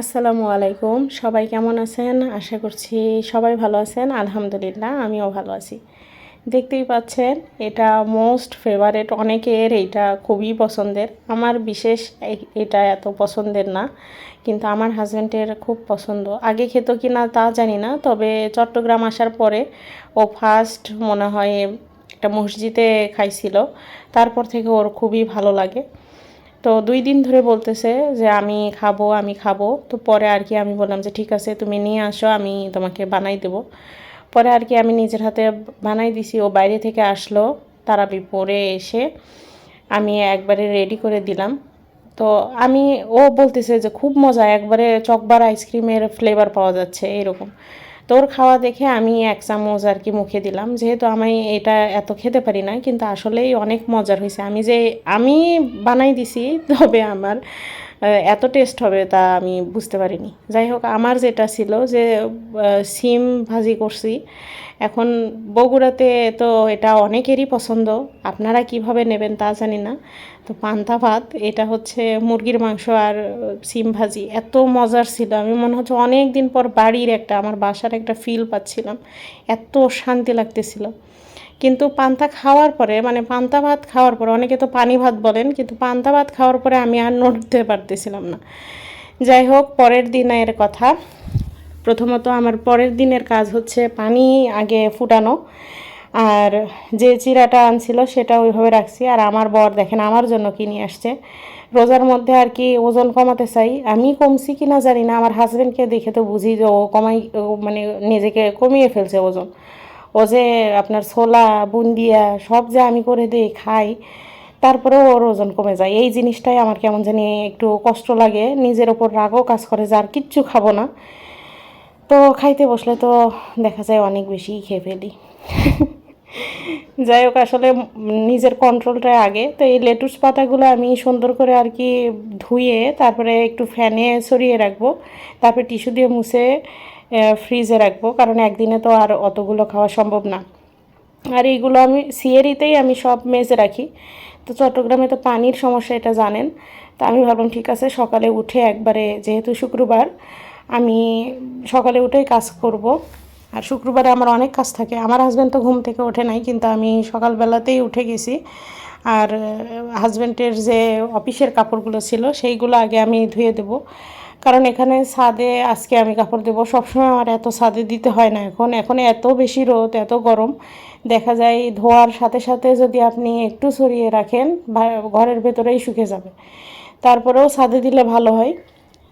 আসসালামু আলাইকুম। সবাই কেমন আছেন? আশা করছি সবাই ভালো আছেন। আলহামদুলিল্লাহ, আমিও ভালো আছি। দেখতেই পাচ্ছেন, এটা মোস্ট ফেভারেট অনেকের এইটা খুবই পছন্দের। আমার বিশেষ এটা এত পছন্দের না, কিন্তু আমার হাজব্যান্ডের খুব পছন্দ। আগে খেত কি না তা জানি না, তবে চট্টগ্রাম আসার পরে ও ফার্স্ট মনে হয় একটা মসজিদে খাইছিল। তারপর থেকে ওর খুবই ভালো লাগে। তো দুই দিন ধরে বলতেছে যে, আমি খাব আমি খাব। তো পরে আর কি আমি বললাম যে, ঠিক আছে, তুমি নিয়ে আসো, আমি তোমাকে বানাই দেবো। পরে আর কি আমি নিজের হাতে বানাই দিছি, ও বাইরে থেকে আসলো তারাবি পরে এসে আমি একবারে রেডি করে দিলাম। তো আমি, ও বলতেছে যে, খুব মজা, একবারে চকবার আইসক্রিমের ফ্লেভার পাওয়া যাচ্ছে, এরকম। তো ওর খাওয়া দেখে আমি এক চামচ আর কি মুখে দিলাম। যেহেতু আমি এটা এত খেতে পারি না, কিন্তু আসলেই অনেক মজার হয়েছে। আমি যে, আমি বানাই দিছি, তবে আমার এত টেস্ট হবে তা আমি বুঝতে পারিনি। যাই হোক, আমার যেটা ছিল যে সিম ভাজি করছি। এখন বগুড়াতে তো এটা অনেকেরই পছন্দ। আপনারা কীভাবে নেবেন তা জানি না। তো পান্তা ভাত, এটা হচ্ছে মুরগির মাংস আর সিম ভাজি। এত মজার ছিল। আমি মনে হচ্ছে অনেক দিন পর বাড়ির একটা, আমার বাসার একটা ফিল পাচ্ছিলাম। এত শান্তি লাগতেছিল। কিন্তু পান্তা খাওয়ার পরে মানে পান্তা ভাত খাওয়ার পরে, অনেকে তো পানি ভাত বলেন, কিন্তু পান্তা ভাত খাওয়ার পরে আমি আর নড়তে পারতেছিলাম না। যাই হোক, পরের দিনের কথা। প্রথমত আমার পরের দিনের কাজ হচ্ছে পানি আগে ফুটানো। আর যে চিরাটা আনছিল সেটা ওইভাবে রাখছি। আর আমার বর দেখেন আমার জন্য কিনে আসছে। রোজার মধ্যে আর কি ওজন কমাতে চাই। আমি কমছি কি না জানি না। আমার হাজব্যান্ডকে দেখে তো বুঝি যে ও কমাই মানে নিজেকে কমিয়ে ফেলছে ওজন। ও যে আপনার ছোলা, বুন্দিয়া, সব যে আমি করে দিই, খাই, তারপরেও ওর ওজন কমে যায়। এই জিনিসটাই আমার কেমন জানি একটু কষ্ট লাগে, নিজের ওপর রাগও কাজ করে যে আর কিচ্ছু খাব না। তো খাইতে বসলে তো দেখা যায় অনেক বেশি খেয়ে ফেলি। যাই হোক, আসলে নিজের কন্ট্রোলটা আগে। তো এই লেটুস পাতাগুলো আমি সুন্দর করে আর কি ধুয়ে, তারপরে একটু ফ্যানে ছড়িয়ে রাখব। তারপরে টিস্যু দিয়ে মুছে ফ্রিজে রাখব, কারণ একদিনে তো আর অতগুলো খাওয়া সম্ভব না। আর এইগুলো আমি সিয়েরিতেই আমি সব মেজে রাখি। তো চট্টগ্রামে তো পানির সমস্যা, এটা জানেন। তো আমি ভাবলাম, ঠিক আছে, সকালে উঠে একবারে, যেহেতু শুক্রবার, আমি সকালে উঠেই কাজ করব। আর শুক্রবারে আমার অনেক কাজ থাকে। আমার হাজব্যান্ড তো ঘুম থেকে ওঠে নাই, কিন্তু আমি সকালবেলাতেই উঠে গেছি। আর হাজব্যান্ডের যে অফিসের কাপড়গুলো ছিল, সেইগুলো আগে আমি ধুয়ে দেবো। কারণ এখানে ছাদে আজকে আমি কাপড় দেবো। সবসময় আমার এত ছাদে দিতে হয় না এখন। এখন এত বেশি রোদ, এত গরম। দেখা যায় ধোয়ার সাথে সাথে যদি আপনি একটু সরিয়ে রাখেন ঘরের ভেতরেই শুকে যাবে। তারপরেও ছাদে দিলে ভালো হয়।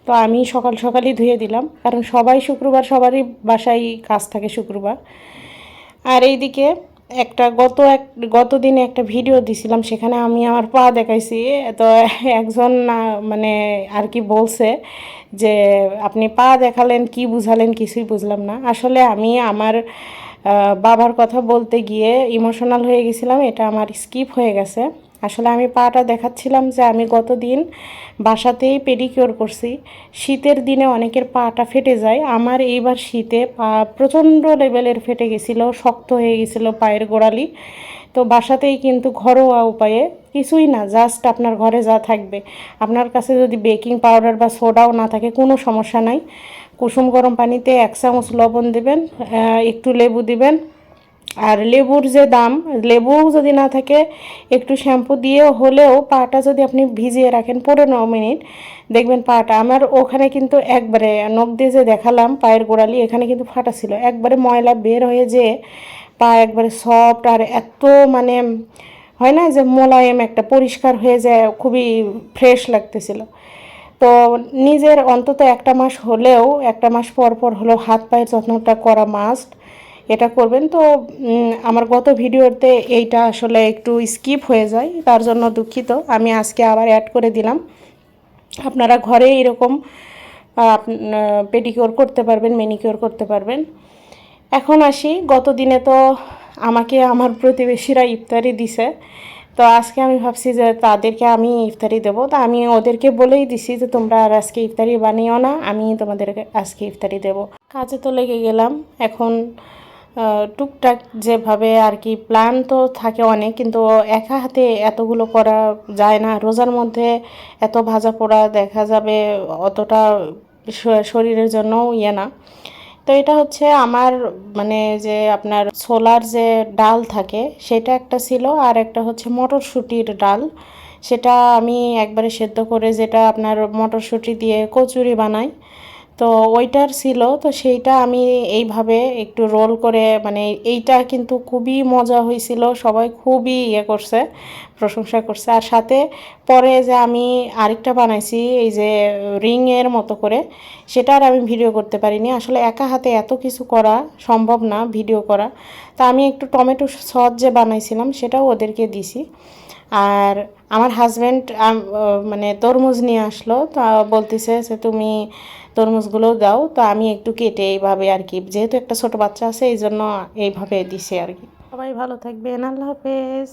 তো আমি সকাল সকালই ধুয়ে দিলাম। কারণ সবাই শুক্রবার সবারই বাসায় কাজ থাকে শুক্রবার। আর এইদিকে একটা গত এক গত দিনে একটা ভিডিও দিছিলাম, সেখানে আমি আমার পা দেখাইছি। তো একজন না মানে আর কি বলছে যে, আপনি পা দেখালেন, কি বুঝালেন, কিছুই বুঝলাম না। আসলে আমি আমার বাবার কথা বলতে গিয়ে ইমোশনাল হয়ে গেছিলাম, এটা আমার স্কিপ হয়ে গেছে। আসলে আমি পাটা দেখাচ্ছিলাম যে আমি গতদিন বাসাতেই পেডিকিওর করছি। শীতের দিনে অনেকের পাটা ফেটে যায়। আমার এইবার শীতে পা প্রচণ্ড লেভেলের ফেটে গেছিল, শক্ত হয়ে গেছিল পায়ের গোড়ালি। তো বাসাতেই কিন্তু ঘরোয়া উপায়ে কিছুই না জাস্ট আপনার ঘরে যা থাকবে। আপনার কাছে যদি বেকিং পাউডার বা সোডাও না থাকে, কোনো সমস্যা নাই। কুসুম গরম পানিতে এক চামচ লবণ দেবেন একটু লেবু দিবেন আর লেবুর যে দাম, লেবু যদি না থাকে, একটু শ্যাম্পু দিয়ে হলেও পাটা যদি আপনি ভিজিয়ে রাখেন পনেরো মিনিট, দেখবেন পাটা, আমার ওখানে কিন্তু একবারে নখ দিয়ে যে দেখালাম পায়ের গোড়ালি, এখানে কিন্তু ফাটা ছিল। একবারে ময়লা বের হয়ে যে পা একবারে সফট আর এত মানে হয় না যে মোলায়েম একটা পরিষ্কার হয়ে যায়, খুবই ফ্রেশ লাগতেছিল। তো নিজের অন্তত একটা মাস হলেও, একটা মাস পর পর হলেও হাত পায়ের যত্নটা করা মাস্ট এটা করবেন। তো আমার গত ভিডিওতে এইটা আসলে একটু স্কিপ হয়ে যায়, তার জন্য দুঃখিত। আমি আজকে আবার অ্যাড করে দিলাম। আপনারা ঘরে এরকম পেডিকিওর করতে পারবেন মেনিকিওর করতে পারবেন। এখন আসি, গত দিনে তো আমাকে আমার প্রতিবেশীরা ইফতারি দিছে। তো আজকে আমি ভাবছি যে তাদেরকে আমি ইফতারি দেবো। তো আমি ওদেরকে বলেই দিছি যে তোমরা আর আজকে ইফতারি বানিও না, আমি তোমাদেরকে আজকে ইফতারি দেবো। কাজে তো লেগে গেলাম। এখন টুকটাক যেভাবে আর কি প্ল্যান তো থাকে অনেক, কিন্তু একা হাতে এতগুলো করা যায় না। রোজার মধ্যে এত ভাজা পোড়া দেখা যাবে অতটা শরীরের জন্য ইয়ে না। তো এটা হচ্ছে আমার মানে যে আপনার ছোলার যে ডাল থাকে, সেটা একটা ছিল। আর একটা হচ্ছে মটরশুঁটির ডাল। সেটা আমি একবারে সেদ্ধ করে যেটা আপনার মটরশুঁটি দিয়ে কচুরি বানাই। তো ওইটার ছিল, তো সেইটা আমি এইভাবে একটু রোল করে মানে এইটা কিন্তু খুবই মজা হয়েছিল, সবাই খুবই ইয়ে করছে, প্রশংসা করছে। আর সাথে পরে যে আমি আরেকটা বানাইছি, এই যে রিংয়ের মতো করে, সেটা আর আমি ভিডিও করতে পারিনি। আসলে একা হাতে এত কিছু করা সম্ভব না, ভিডিও করা। তা আমি একটু টমেটো সস যে বানাইছিলাম, সেটাও ওদেরকে দিছি। আর আমার হাজব্যান্ড মানে তরমুজ নিয়ে আসলো। তা বলতেছে যে, তুমি তরমুজগুলো দাও। তো আমি একটু কেটে এইভাবে আর কি, যেহেতু একটা ছোট বাচ্চা আছে এই জন্য এইভাবে দিছে আর কি। সবাই ভালো থাকবেন, আল্লাহ হাফেজ।